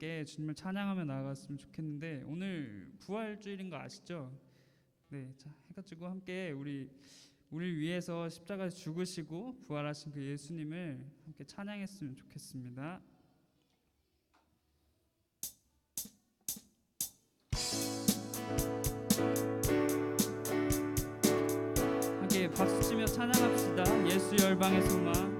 함께 주님을 찬양하며 나아갔으면 좋겠는데 오늘 부활주일인 거 아시죠? 네, 자, 해가지고 함께 우리 우리 위해서 십자가에 죽으시고 부활하신 그 예수님을 함께 찬양했으면 좋겠습니다. 함께 박수치며 찬양합시다. 예수 열방의 소망.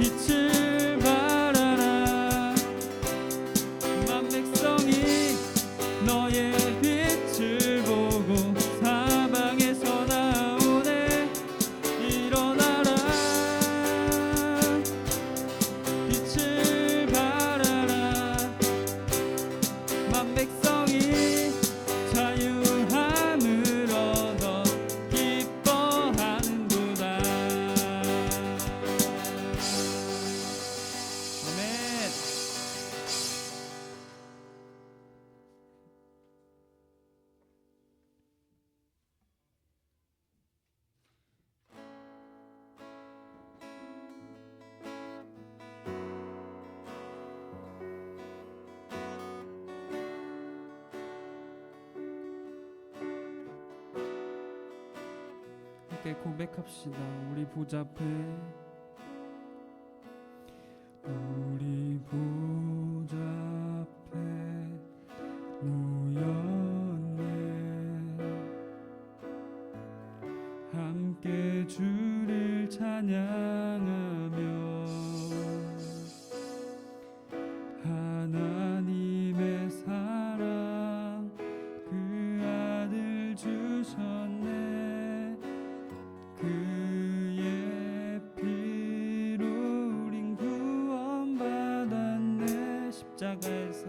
一次。 함께 고백합시다. 우리 보좌 앞에 우리 보좌 앞에 놓였네 함께 주를 찬양하며 십자가에서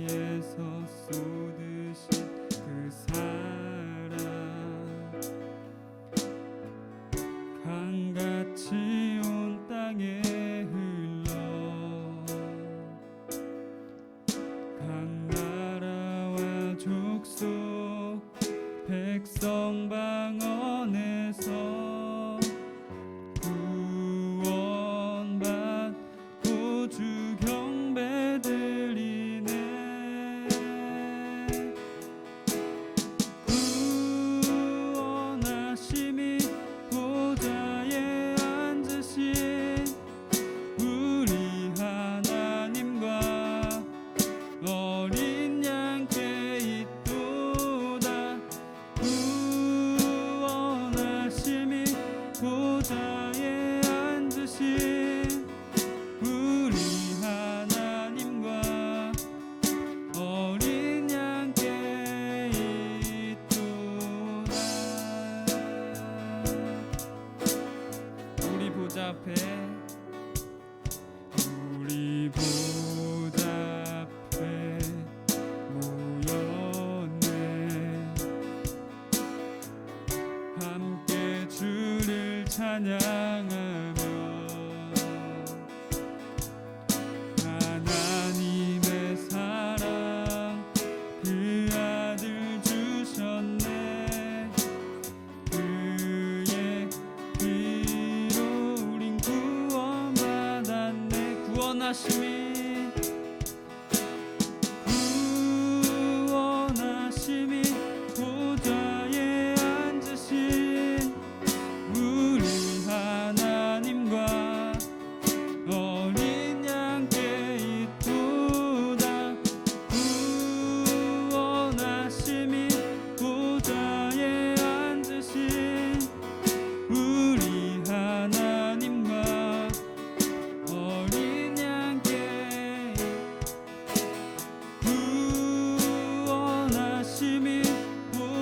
십자가에서 쏟으신 그 사랑 강같이 온 땅에 흘러 각 나라와 족속 백성 방어. up here.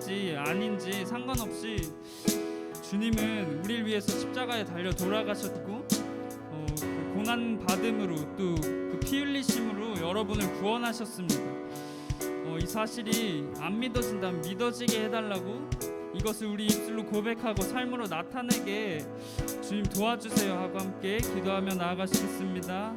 살아가든지 아닌지 상관없이 주님은 우리를 위해서 십자가에 달려 돌아가셨고 어, 그 고난 받음으로 또 그 피 흘리심으로 여러분을 구원하셨습니다. 어, 이 사실이 안 믿어진다면 믿어지게 해달라고 이것을 우리 입술로 고백하고 삶으로 나타내게 주님 도와주세요 하고 함께 기도하며 나아가시겠습니다.